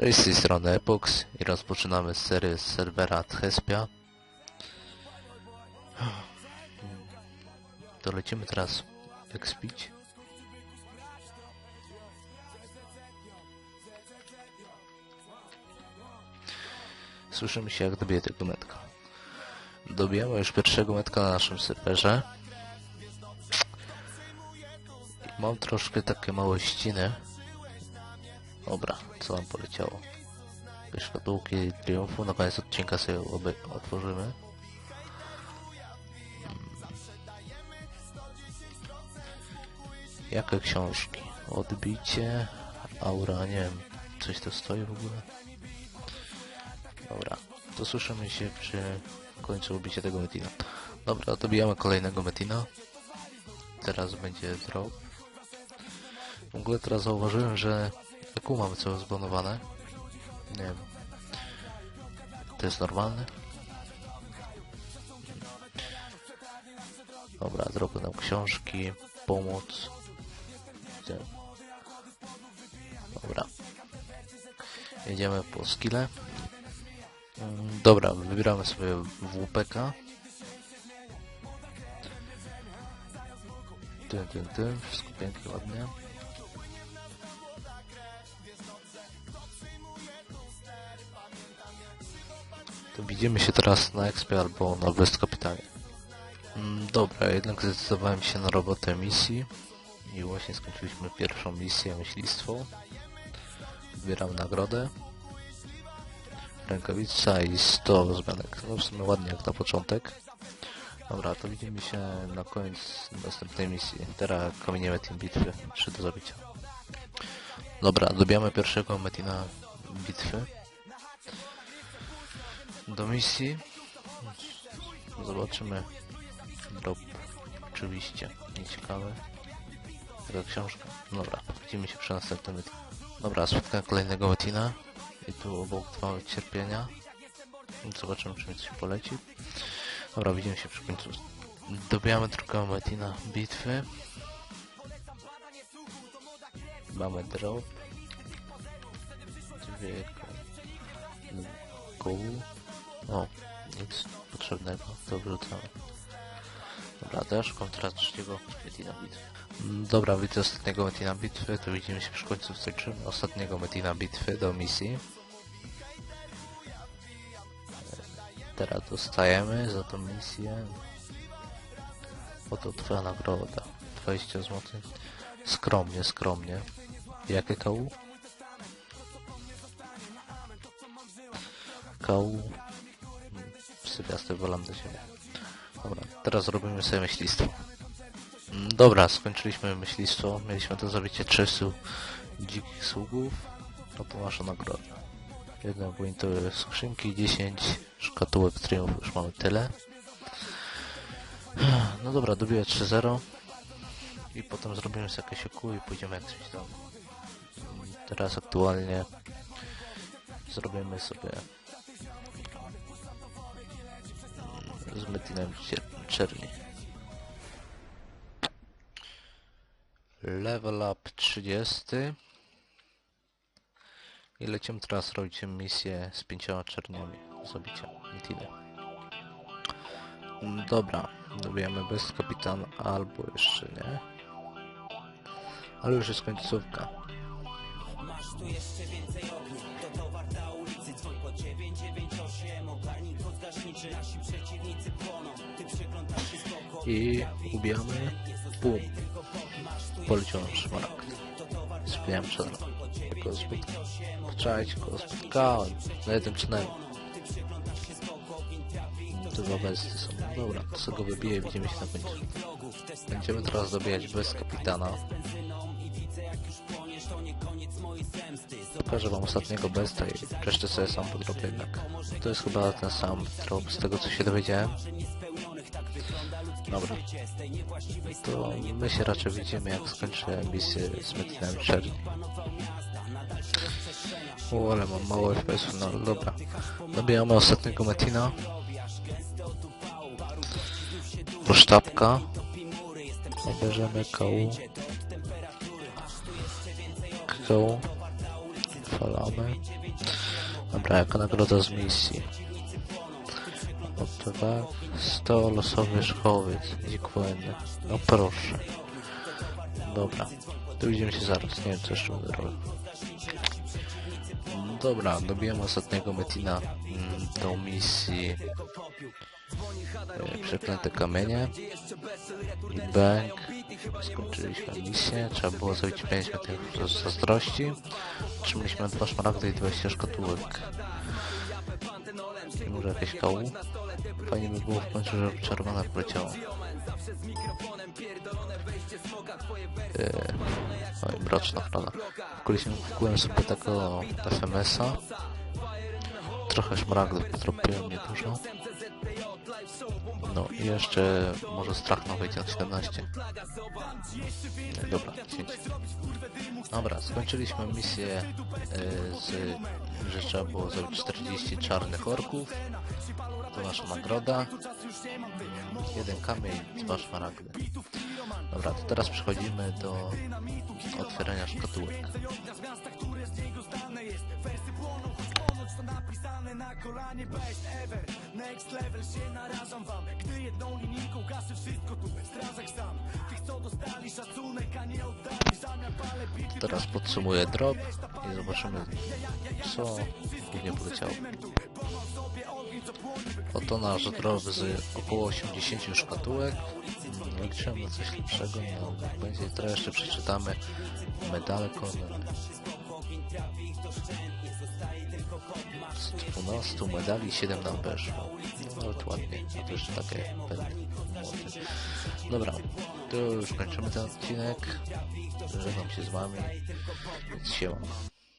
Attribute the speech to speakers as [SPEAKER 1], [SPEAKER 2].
[SPEAKER 1] Cześć, z tej strony Epox i rozpoczynamy serię z serwera Thespia. To lecimy teraz expić. Słyszymy się jak dobiję tego metka. Dobijamy już pierwszego metka na naszym serwerze. I mam troszkę takie małe ściny. Dobra, co nam poleciało? Szkatułki triumfu, na koniec odcinka sobie otworzymy. Mm. Jakie książki? Odbicie, aura, nie wiem, coś tu stoi w ogóle? Dobra, to słyszymy się przy końcu ubicia tego metina. Dobra, dobijamy kolejnego metina. Teraz będzie drop. W ogóle teraz zauważyłem, że EQ mamy całe zbanowane. Nie wiem. To jest normalne? Dobra, zrobię nam książki, pomoc. Dobra. Jedziemy po skille. Dobra, wybieramy sobie WPK. Tym, tym, tym. Wszystko pięknie, ładnie. To widzimy się teraz na Expie albo na West Kapitanie. Mm, Dobra, jednak zdecydowałem się na robotę misji i właśnie skończyliśmy pierwszą misję, myślistwo. Wybieram nagrodę. Rękawica i 100 zmianek. No w sumie ładnie jak na początek. Dobra, to widzimy się na koniec następnej misji. Teraz kamienie Metin bitwy. 3 do zabicia. Dobra, dobijamy pierwszego Metina bitwy do misji. Zobaczymy. Drop. Oczywiście. Nieciekawe. Taka książka. Dobra, widzimy się przy następnym metin. Dobra, spotkałem kolejnego metina. I tu obok trwały cierpienia. Zobaczymy, czy mi coś poleci. Dobra, widzimy się przy końcu. Dobijamy drugiego metina bitwy. Mamy drop. Dwie kołu. O, nic potrzebnego, to wrzucamy. Dobra, szukam teraz trzeciego Metina bitwy. Mm, Dobra, widzę ostatniego Metina bitwy, to widzimy się przy końcu wstrzymamy ostatniego Metina bitwy do misji. E, Teraz dostajemy za tą misję. Oto twoja nagroda. 20 zł. Skromnie, skromnie. Jakie kału? Kału Sypiasty wolam do siebie. Dobra, teraz robimy sobie myślistwo. Mm, Dobra, skończyliśmy myślistwo. Mieliśmy do zabicie 300 dzikich sługów. No to nasza nagroda. Jedne pointowe skrzynki, 10 szkatułek triumfu. Już mamy tyle. No dobra, dobiję 3-0. I potem zrobimy sobie jakieś oku i pójdziemy jak coś tam. Mm, Teraz aktualnie zrobimy sobie z Metinem Cier- Czerni. Level up 30. I lecimy teraz robić misję z pięcioma czerniami zabicia Metiny. Mm, Dobra, dobijamy bez kapitana albo jeszcze nie. Ale już jest końcówka.
[SPEAKER 2] Masz tu jeszcze więcej ogniw
[SPEAKER 1] I ubijamy. Bum. Poleciał nam szmaragd. Spiałem czarno. Go spotkałem. Poczekajcie, go spotkałem. Na jednym tunelu. Dwa besty są. Dobra, to sobie go wybiję i widzimy się na końcu. Będziemy teraz dobijać bez kapitana. Pokażę wam ostatniego besta i resztę sobie sam podrobię jednak. To jest chyba ten sam trop z tego co się dowiedziałem. Dobra. To my się raczej widzimy jak skończę misję z Metinem Czerni. O, ale mam mało FPS-u, no dobra. Dobijamy ostatniego Metina. Sztabka. Obierzemy kołu. Kołu. Odpalamy. Dobra, jaka nagroda z misji? No to tak, 100 losowy szkowiec, wojenny. No proszę. Dobra, to widzimy się zaraz, nie wiem co jeszcze będę robił. Dobra, dobiłem ostatniego Metina do misji e, Przeklęte kamienie i bank. Skończyliśmy misję, trzeba było zabić 5 metrów z zazdrości. Otrzymaliśmy dwa szmaragdy i 20 szkatułek. I może jakieś kału? Fajnie by było w końcu, żeby czerwona poleciała. Eee, oj, mroczna chrona. Wkuliśmy, wkułem sobie takiego FMS-a. Trochę szmaragdów potropiłem, niedużo. No i jeszcze może strach na 17. Nie, Dobra, 10. Dobra, skończyliśmy misję e, z, że trzeba było zrobić 40 czarnych orków. To nasza nagroda. Jeden kamień, dwa szmaragdy. Dobra, to teraz przechodzimy do otwierania szkatułek. Teraz podsumuję drop i zobaczymy co głównie poleciało. Oto nasz drop z około 80 szkatułek. Liczyłem na coś lepszego, no będzie teraz jeszcze przeczytamy medale konne. Z 12 medali 7 nam weszło. No nawet ładnie, a to jeszcze takie młody. Dobra, to już kończymy ten odcinek. Żegnam się z wami. Więc siema.